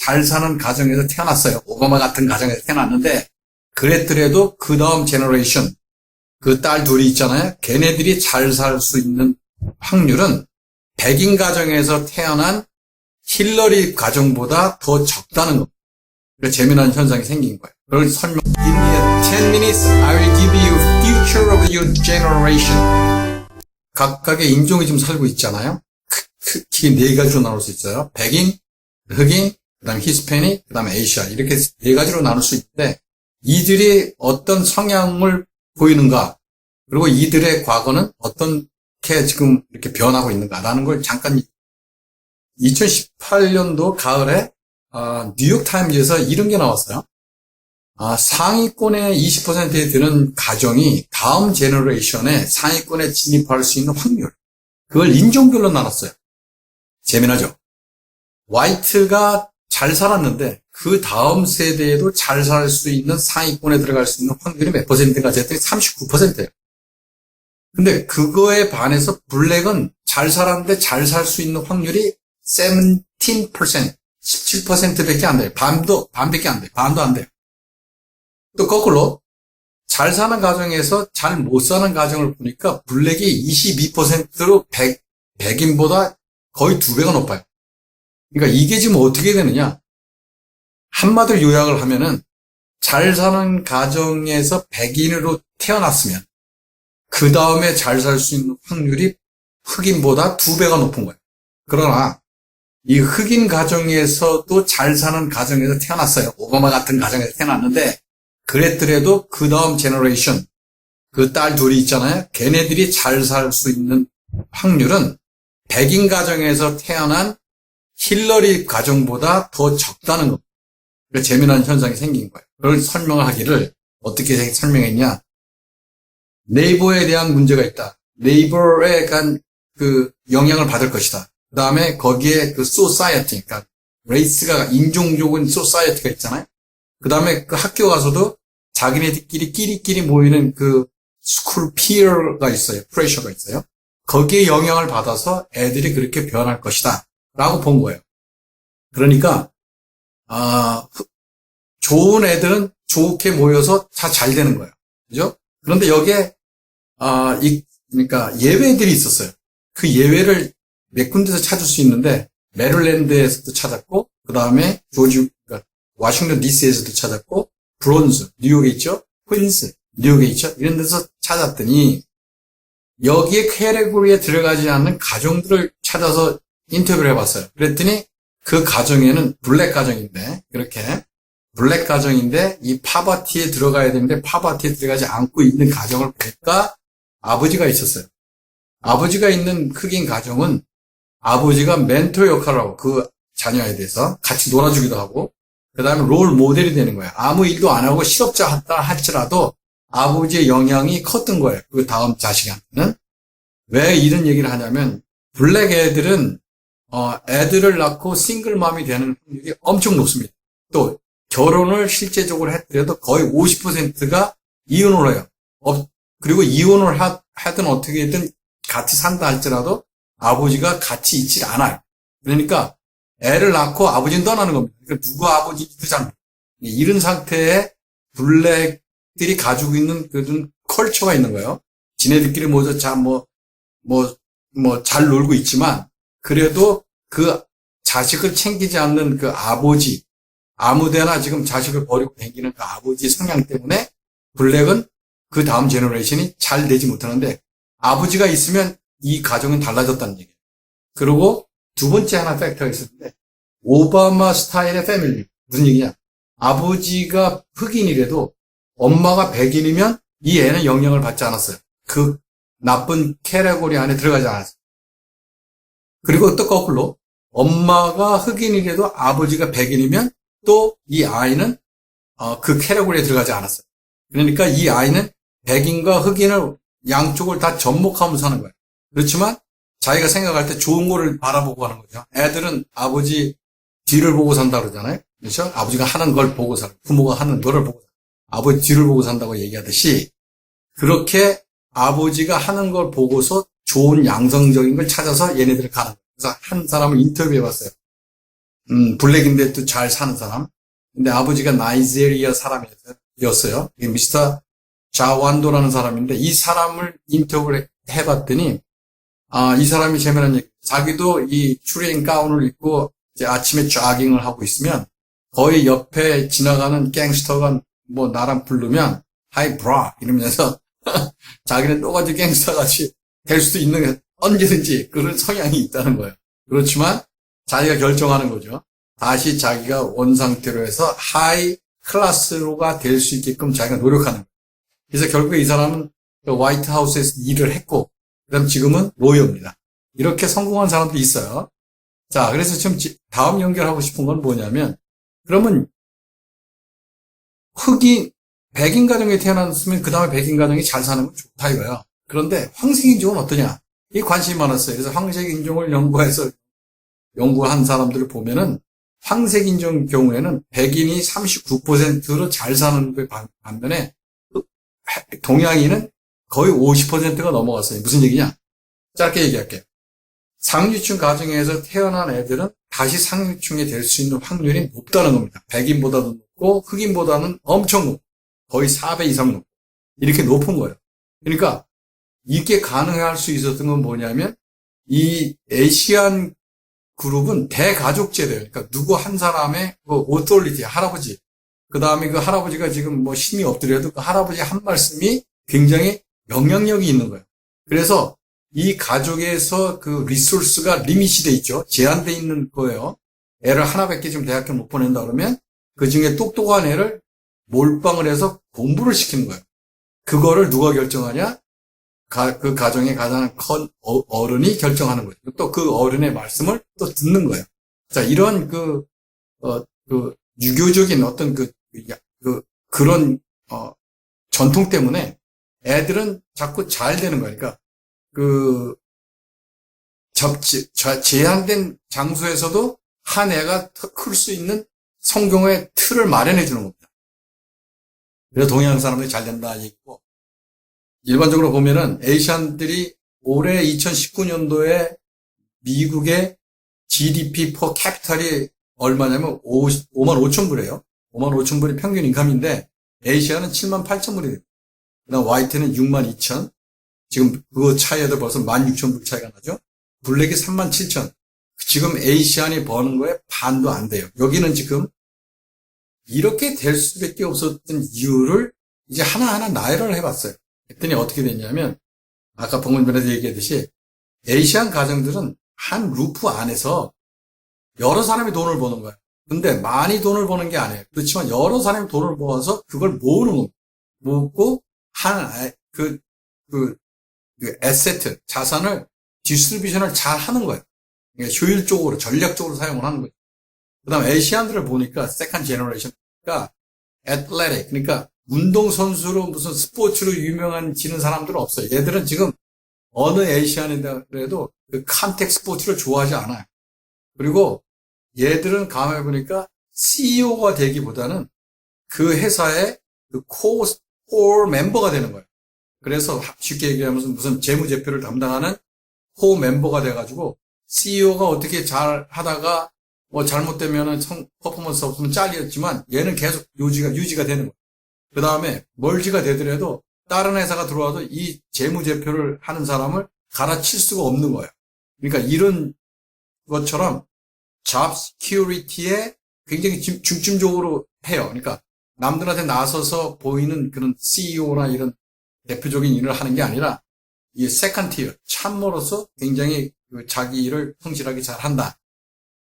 잘 사는 가정에서 태어났어요. 오바마 같은 가정에서 태어났는데 그랬더라도 그 다음 제너레이션 그 딸 둘이 있잖아요. 걔네들이 잘 살 수 있는 확률은 백인 가정에서 태어난 힐러리 가정보다 더 적다는 겁니다. 그래서 재미난 현상이 생긴 거예요. 그걸 설명. In the 10 minutes, I will give you future of your generation. 각각의 인종이 지금 살고 있잖아요. 크- 크게 네 가지로 나눌 수 있어요. 백인, 흑인, 그 다음에 히스패닉, 그 다음에 에이시아. 이렇게 네 가지로 나눌 수 있는데, 이들이 어떤 성향을 보이는가, 그리고 이들의 과거는 어떻게 지금 이렇게 변하고 있는가라는 걸 잠깐 2018년도 가을에 아, 뉴욕타임즈에서 이런 게 나왔어요. 아, 상위권의 20%에 드는 가정이 다음 제너레이션에 상위권에 진입할 수 있는 확률. 그걸 인종별로 나눴어요. 재미나죠? 화이트가 잘 살았는데 그 다음 세대에도 잘 살 수 있는 상위권에 들어갈 수 있는 확률이 몇 퍼센트가 됐더니 39%예요. 근데 그거에 반해서 블랙은 잘 살았는데 잘 살 수 있는 확률이 17%, 17%밖에 안 돼요. 반도, 반밖에 안 돼요. 반도 안 돼요. 또 거꾸로 잘 사는 가정에서 잘 못 사는 가정을 보니까 블랙이 22%로 백, 백인보다 거의 두 배가 높아요. 그러니까 이게 지금 어떻게 되느냐? 한마디로 요약을 하면은 잘 사는 가정에서 백인으로 태어났으면 그 다음에 잘 살 수 있는 확률이 흑인보다 두 배가 높은 거예요. 그러나 이 흑인 가정에서도 잘 사는 가정에서 태어났어요. 오바마 같은 가정에서 태어났는데 그랬더라도 그 다음 제너레이션 그 딸 둘이 있잖아요. 걔네들이 잘 살 수 있는 확률은 백인 가정에서 태어난 힐러리 가정보다 더 적다는 겁니다. 그 재미난 현상이 생긴 거예요. 그걸 설명하기를 어떻게 설명했냐? 네이버에 대한 문제가 있다. 네이버에 간 그 영향을 받을 것이다. 그 다음에 거기에 그 소사이어티, 그러니까 레이스가 인종적인 소사이어티가 있잖아요. 그 다음에 그 학교 가서도 자기네들끼리 끼리끼리 모이는 그 스쿨 피어가 있어요. 프레셔가 있어요. 거기에 영향을 받아서 애들이 그렇게 변할 것이다. 라고 본 거예요. 그러니까, 아, 좋은 애들은 좋게 모여서 다 잘 되는 거예요. 그죠? 그런데 여기에, 아, 이, 그러니까 예외들이 있었어요. 그 예외를 몇 군데서 찾을 수 있는데, 메릴랜드에서도 찾았고, 그 다음에 조지, 그러니까 워싱턴 DC에서도 찾았고, 브론즈, 뉴욕에 있죠? 퀸스, 뉴욕에 있죠? 이런 데서 찾았더니, 여기에 캐레고리에 들어가지 않는 가정들을 찾아서 인터뷰를 해봤어요. 그랬더니 그 가정에는 블랙 가정인데 그렇게 블랙 가정인데 이 파버티에 들어가야 되는데 파버티에 들어가지 않고 있는 가정을 보니까 아버지가 있었어요. 아버지가 있는 흑인 가정은 아버지가 멘토 역할을 하고 그 자녀에 대해서 같이 놀아주기도 하고 그 다음에 롤 모델이 되는 거예요. 아무 일도 안 하고 실업자 했다 할지라도 아버지의 영향이 컸던 거예요. 그 다음 자식한테는. 왜 이런 얘기를 하냐면 블랙 애들은 어, 애들을 낳고 싱글맘이 되는 확률이 엄청 높습니다. 또 결혼을 실제적으로 했더라도 거의 50%가 이혼을 해요. 어, 그리고 이혼을 하, 하든 어떻게든 같이 산다 할지라도 아버지가 같이 있질 않아요. 그러니까 애를 낳고 아버지는 떠나는 겁니다. 그러니까 누구 아버지도 잘. 이런 상태에 블랙들이 가지고 있는 그런 컬처가 있는 거예요. 지네들끼리 모두 자 뭐 뭐, 뭐, 잘 놀고 있지만, 그래도 그 자식을 챙기지 않는 그 아버지, 아무데나 지금 자식을 버리고 다니는 그 아버지 성향 때문에 블랙은 그 다음 제너레이션이 잘 되지 못하는데, 아버지가 있으면 이 가정은 달라졌다는 얘기예요. 그리고 두 번째 하나 팩터가 있었는데, 오바마 스타일의 패밀리. 무슨 얘기냐? 아버지가 흑인이라도 엄마가 백인이면 이 애는 영향을 받지 않았어요. 그 나쁜 캐레고리 안에 들어가지 않았어요. 그리고 또 거꾸로 엄마가 흑인이라도 아버지가 백인이면 또 이 아이는 어, 그 캐레고리에 들어가지 않았어요. 그러니까 이 아이는 백인과 흑인을 양쪽을 다 접목하면서 사는 거예요. 그렇지만 자기가 생각할 때 좋은 거를 바라보고 하는 거죠. 애들은 아버지 뒤를 보고 산다 그러잖아요. 그렇죠? 아버지가 하는 걸 보고 살, 부모가 하는 거를 보고 살. 아버지 뒤를 보고 산다고 얘기하듯이 그렇게 아버지가 하는 걸 보고서 좋은 양성적인 걸 찾아서 얘네들을 가는 거예요. 그래서 한 사람을 인터뷰해 봤어요. 음, 블랙인데 또 잘 사는 사람. 근데 아버지가 나이제리아 사람이었어요. 미스터 자완도라는 사람인데 이 사람을 인터뷰를 해봤더니 아, 이 사람이 재미난 얘기. 자기도 이 추리닝 가운을 입고 이제 아침에 조깅을 하고 있으면 거의 옆에 지나가는 갱스터가 뭐 나랑 부르면 하이 브라 이러면서 자기는 똑같이 갱스터 같이 될 수도 있는 언제든지 그런 성향이 있다는 거예요. 그렇지만 자기가 결정하는 거죠. 다시 자기가 원 상태로 해서 하이 클래스로가 될 수 있게끔 자기가 노력하는 거예요. 그래서 결국에 이 사람은 그 화이트 하우스에서 일을 했고 그다음 지금은 로이어입니다. 이렇게 성공한 사람도 있어요. 자, 그래서 지금 지- 다음 연결하고 싶은 건 뭐냐면 그러면 흑인 백인 가정에 태어났으면 그 다음에 백인 가정이 잘 사는 건 좋다 이거야. 그런데 황색인종은 어떠냐? 이 관심이 많았어요. 그래서 황색인종을 연구해서 연구한 사람들을 보면은 황색인종 경우에는 백인이 39%로 잘 사는 그 반- 반면에 동양인은 거의 50%가 넘어갔어요. 무슨 얘기냐? 짧게 얘기할게요. 상류층 가정에서 태어난 애들은 다시 상류층에 될수 있는 확률이 높다는 겁니다. 백인보다도 높고 흑인보다는 엄청 높고 거의 4배 이상 높고 이렇게 높은 거예요. 그러니까 이게 가능할 수 있었던 건 뭐냐면 이 에시안 그룹은 대가족제도예요. 그러니까 누구 한 사람의 그 오토리티 할아버지 그 다음에 그 할아버지가 지금 뭐 힘이 없더라도 그 할아버지 한 말씀이 굉장히 영향력이 있는 거예요. 그래서 이 가족에서 그 리소스가 리밋이 돼 있죠. 제한돼 있는 거예요. 애를 하나밖에 지금 대학교 못 보낸다 그러면 그 중에 똑똑한 애를 몰빵을 해서 공부를 시키는 거예요. 그거를 누가 결정하냐? 가- 그 가정의 가장 큰 어- 어른이 결정하는 거예요. 또 그 어른의 말씀을 또 듣는 거예요. 자, 이런 그, 어, 그, 유교적인 어떤 그, 그, 그런, 어, 전통 때문에 애들은 자꾸 잘 되는 거니까, 그, 접지, 저- 제한된 장소에서도 한 애가 클 수 있는 성경의 틀을 마련해 주는 겁니다. 그래서 동양 사람들이 잘 된다 얘기고, 일반적으로 보면은 에이시안들이 올해 2019년도에 미국의 GDP per capital이 얼마냐면 5, 5만 5천 불이에요. 5만 5천 불이 평균 인감인데 에이시아는 7만 8천 불이 돼요. 그다음 화이트는 6만 2천. 지금 그 차이에도 벌써 1만 6천 불 차이가 나죠. 블랙이 3만 7천. 지금 에이시안이 버는 거에 반도 안 돼요. 여기는 지금 이렇게 될 수밖에 없었던 이유를 이제 하나하나 나열을 해봤어요. 했더니 어떻게 됐냐면 아까 전에 얘기했듯이 에이시안 가정들은 한 루프 안에서 여러 사람이 돈을 버는 거야. 근데 많이 돈을 버는 게 아니에요. 그렇지만 여러 사람이 돈을 모아서 그걸 모으는 겁니다. 모으고 한, 아- 그, 그, 그 에세트, 자산을 디스트리뷰션을 잘 하는 거예요. 그러니까 효율적으로, 전략적으로 사용을 하는 거예요. 그 다음 에이시안들을 보니까 세컨 제너레이션가 애틀레틱, 그러니까 운동선수로 무슨 스포츠로 유명한 지는 사람들은 없어요. 얘들은 지금 어느 에이시안이라도 그 컨택 스포츠를 좋아하지 않아요. 그리고 얘들은 가만히 보니까 CEO가 되기보다는 그 회사의 그 코어, 멤버가 되는 거예요. 그래서 쉽게 얘기하면 무슨 재무제표를 담당하는 코어 멤버가 돼가지고 CEO가 어떻게 잘 하다가 뭐 잘못되면은 성, 퍼포먼스 없으면 잘렸지만 얘는 계속 유지가, 유지가 되는 거예요. 그 다음에 멀지가 되더라도 다른 회사가 들어와도 이 재무제표를 하는 사람을 갈아칠 수가 없는 거예요. 그러니까 이런 것처럼 잡 시큐리티에 굉장히 중- 중점적으로 해요. 그러니까 남들한테 나서서 보이는 그런 CEO나 이런 대표적인 일을 하는 게 아니라 이 세컨 티어 참모로서 굉장히 그 자기 일을 성실하게 잘 한다.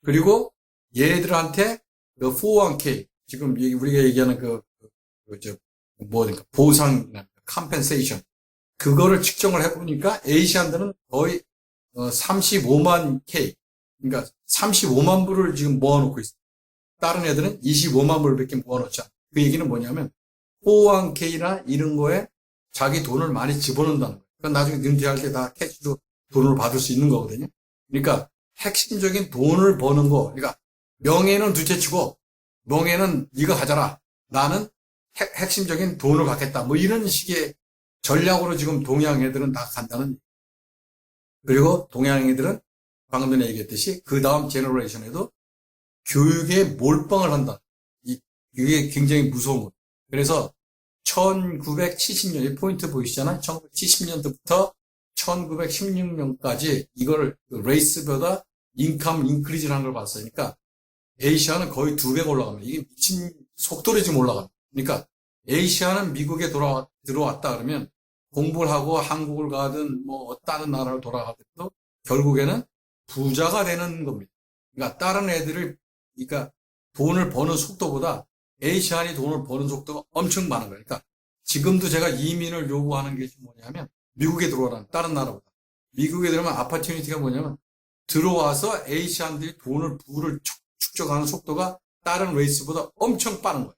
그리고 얘들한테 그 401k 지금 이- 우리가 얘기하는 그 저, 뭐든가 보상, 컴펜세이션 그거를 측정을 해보니까 에이시안들은 거의 35만 K 그러니까 35만 불을 지금 모아놓고 있어요. 다른 애들은 25만 불밖에 않아요. 그 얘기는 뭐냐면 401k나 이런 거에 자기 돈을 많이 집어넣는다는 거예요. 그러니까 나중에 은퇴할 때 다 캐시로 돈을 받을 수 있는 거거든요. 그러니까 핵심적인 돈을 버는 거, 그러니까 명예는 둘째치고 명예는 네가 가져라. 나는 핵, 핵심적인 돈을 갖겠다. 뭐 이런 식의 전략으로 지금 동양 애들은 다 간다는. 그리고 동양 애들은 방금 전에 얘기했듯이 그 다음 제너레이션에도 교육에 몰빵을 한다. 이, 이게 굉장히 무서운 거예요. 그래서 1970년, 이 포인트 보이시잖아요? 1970년도부터 1916년까지 이걸 그 레이스보다 인컴 인크리즈를 한 걸. 그러니까 에이시아는 거의 두 배가 올라갑니다. 이게 미친 속도로 지금 올라갑니다. 그러니까 에이시아는 미국에 돌아, 들어왔다 그러면 공부를 하고 한국을 가든 뭐 다른 나라를 돌아가도 결국에는 부자가 되는 겁니다. 그러니까 다른 애들을 그러니까 돈을 버는 속도보다 에이시안이 돈을 버는 속도가 엄청 많은 거예요. 그러니까 지금도 제가 이민을 요구하는 게 뭐냐면 미국에 들어오라는 다른 나라보다 미국에 들어오면 아파튜니티가 뭐냐면 들어와서 에이시안들이 돈을 부를 축- 축적하는 속도가 다른 레이스보다 엄청 빠른 거예요.